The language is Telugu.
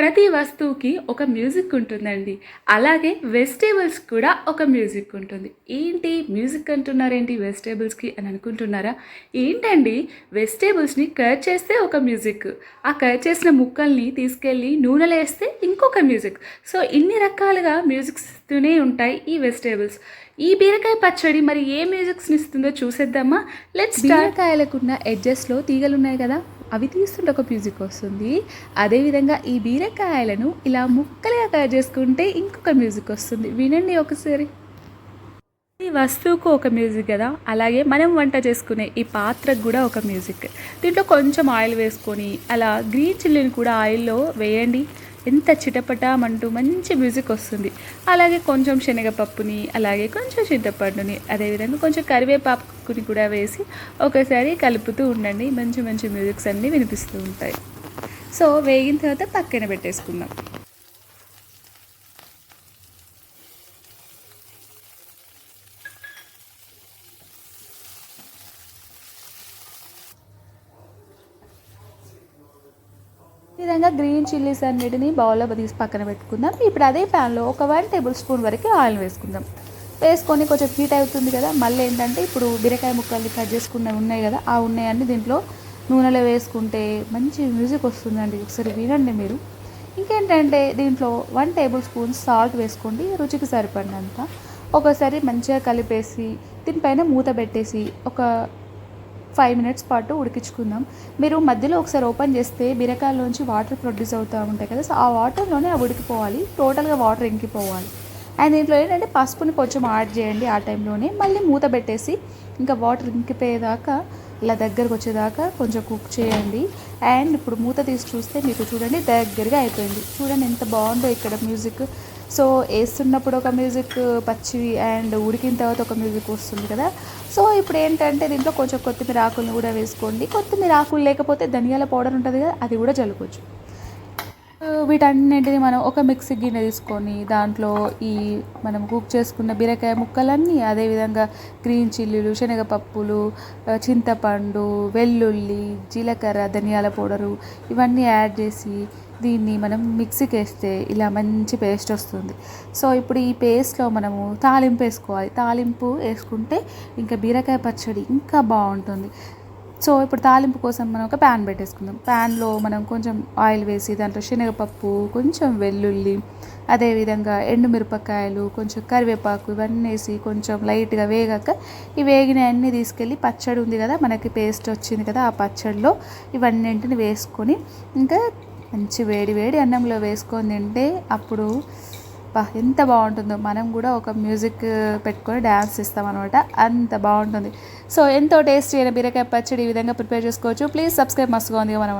ప్రతి వస్తువుకి ఒక మ్యూజిక్ ఉంటుందండి. అలాగే వెజిటేబుల్స్ కూడా ఒక మ్యూజిక్ ఉంటుంది. ఏంటి మ్యూజిక్ అంటున్నారేంటి వెజిటేబుల్స్కి అని అనుకుంటున్నారా? ఏంటండి వెజిటేబుల్స్ని కట్ చేస్తే ఒక మ్యూజిక్ ఆ కట్ చేసిన ముక్కల్ని తీసుకెళ్ళి నూనెలో వేస్తే ఇంకొక మ్యూజిక్. సో ఇన్ని రకాలుగా మ్యూజిక్స్ ఇస్తూనే ఉంటాయి ఈ వెజిటేబుల్స్. ఈ బీరకాయ పచ్చడి మరి ఏ మ్యూజిక్స్ని ఇస్తుందో చూసేద్దామా? లెట్స్ బీరకాయలకున్న ఎడ్జెస్లో తీగలు ఉన్నాయి కదా అవి తీస్తుంటే ఒక మ్యూజిక్ వస్తుంది. అదేవిధంగా ఈ బీరకాయలను ఇలా ముక్కలుగా కట్ చేసుకుంటే ఇంకొక మ్యూజిక్ వస్తుంది. వినండి ఒకసారి. ఈ వస్తువుకు ఒక మ్యూజిక్ కదా. అలాగే మనం వంట చేసుకునే ఈ పాత్రకు కూడా ఒక మ్యూజిక్. దీంట్లో కొంచెం ఆయిల్ వేసుకొని అలా గ్రీన్ చిల్లీని కూడా ఆయిల్లో వేయండి. ఎంత చిటపటామంటూ మంచి మ్యూజిక్ వస్తుంది. అలాగే కొంచెం శనగపప్పుని అలాగే కొంచెం చింతపండుని అదేవిధంగా కొంచెం కరివేపాకుని కూడా వేసి ఒకసారి కలుపుతూ ఉండండి. మంచి మంచి మ్యూజిక్స్ అన్నీ వినిపిస్తూ ఉంటాయి. సో వేగిన తర్వాత పక్కన పెట్టేసుకుందాం. ఈ విధంగా గ్రీన్ చిల్లీస్ అన్నిటిని బౌల్లో తీసి పక్కన పెట్టుకుందాం. ఇప్పుడు అదే ప్యాన్లో ఒక వన్ టేబుల్ స్పూన్ వరకు ఆయిల్ వేసుకుందాం. వేసుకొని కొంచెం హీట్ అవుతుంది కదా మళ్ళీ ఏంటంటే ఇప్పుడు బీరకాయ ముక్కల్ని కట్ చేసుకున్నవి ఉన్నాయి కదా ఆ ఉన్నాయన్నీ దీంట్లో నూనెలో వేసుకుంటే మంచి మ్యూజిక్ వస్తుందండి. ఒకసారి వినండి మీరు. ఇంకేంటంటే దీంట్లో వన్ టేబుల్ స్పూన్ సాల్ట్ వేసుకోండి రుచికి సరిపడినంత. ఒకసారి మంచిగా కలిపేసి దీనిపైన మూత పెట్టేసి ఒక ఫైవ్ మినిట్స్ పాటు ఉడికించుకుందాం. మీరు మధ్యలో ఒకసారి ఓపెన్ చేస్తే బీరకాయలోంచి వాటర్ ప్రొడ్యూస్ అవుతూ ఉంటాయి కదా సో ఆ వాటర్లోనే అవి ఉడికిపోవాలి. టోటల్గా వాటర్ ఇంకిపోవాలి. అండ్ దీంట్లో ఏంటంటే పసుపుని కొంచెం యాడ్ చేయండి ఆ టైంలోనే మళ్ళీ మూత పెట్టేసి ఇంకా వాటర్ ఇంకిపోయేదాకా ఇలా దగ్గరకు వచ్చేదాకా కొంచెం కుక్ చేయండి. అండ్ ఇప్పుడు మూత తీసి చూస్తే మీకు చూడండి దగ్గరగా అయిపోయింది. చూడండి ఎంత బాగుందో ఇక్కడ మ్యూజిక్ సో వేస్తున్నప్పుడు ఒక మ్యూజిక్ పచ్చివి అండ్ ఉడికిన తర్వాత ఒక మ్యూజిక్ వస్తుంది కదా. సో ఇప్పుడు ఏంటంటే దీంట్లో కొంచెం కొత్తిమీర ఆకులను కూడా వేసుకోండి. కొత్తిమీర ఆకులు లేకపోతే ధనియాల పౌడర్ ఉంటుంది కదా అది కూడా చల్లుకోవచ్చు. వీటన్నింటినీ మనం ఒక మిక్సీ గిన్నె తీసుకొని దాంట్లో ఈ మనం కుక్ చేసుకున్న బీరకాయ ముక్కలన్నీ అదేవిధంగా గ్రీన్ చిల్లీలు శనగపప్పులు చింతపండు వెల్లుల్లి జీలకర్ర ధనియాల పౌడరు ఇవన్నీ యాడ్ చేసి దీన్ని మనం మిక్సీకి వేస్తే ఇలా మంచి పేస్ట్ వస్తుంది. సో ఇప్పుడు ఈ పేస్ట్లో మనము తాలింపు వేసుకోవాలి. తాలింపు వేసుకుంటే ఇంకా బీరకాయ పచ్చడి ఇంకా బాగుంటుంది. సో ఇప్పుడు తాలింపు కోసం మనం ఒక ప్యాన్ పెట్టేసుకుందాం. ప్యాన్లో మనం కొంచెం ఆయిల్ వేసి దాంట్లో శనగపప్పు కొంచెం వెల్లుల్లి అదేవిధంగా ఎండుమిరపకాయలు కొంచెం కరివేపాకు ఇవన్నీ వేసి కొంచెం లైట్గా వేగాక ఈ వేగిన అన్నీ తీసుకెళ్ళి పచ్చడి ఉంది కదా మనకి పేస్ట్ వచ్చింది కదా ఆ పచ్చడిలో ఇవన్నింటిని వేసుకొని ఇంకా మంచి వేడి వేడి అన్నంలో వేసుకొని తింటే అప్పుడు బా ఎంత బాగుంటుందో. మనం కూడా ఒక మ్యూజిక్ పెట్టుకొని డ్యాన్స్ ఇస్తామన్నమాట అంత బాగుంటుంది. సో ఎంతో టేస్టీ అయిన బీరకాయ పచ్చడి ఈ విధంగా ప్రిపేర్ చేసుకోవచ్చు. ప్లీజ్ సబ్స్క్రైబ్ మస్తుగా ఉంది మనం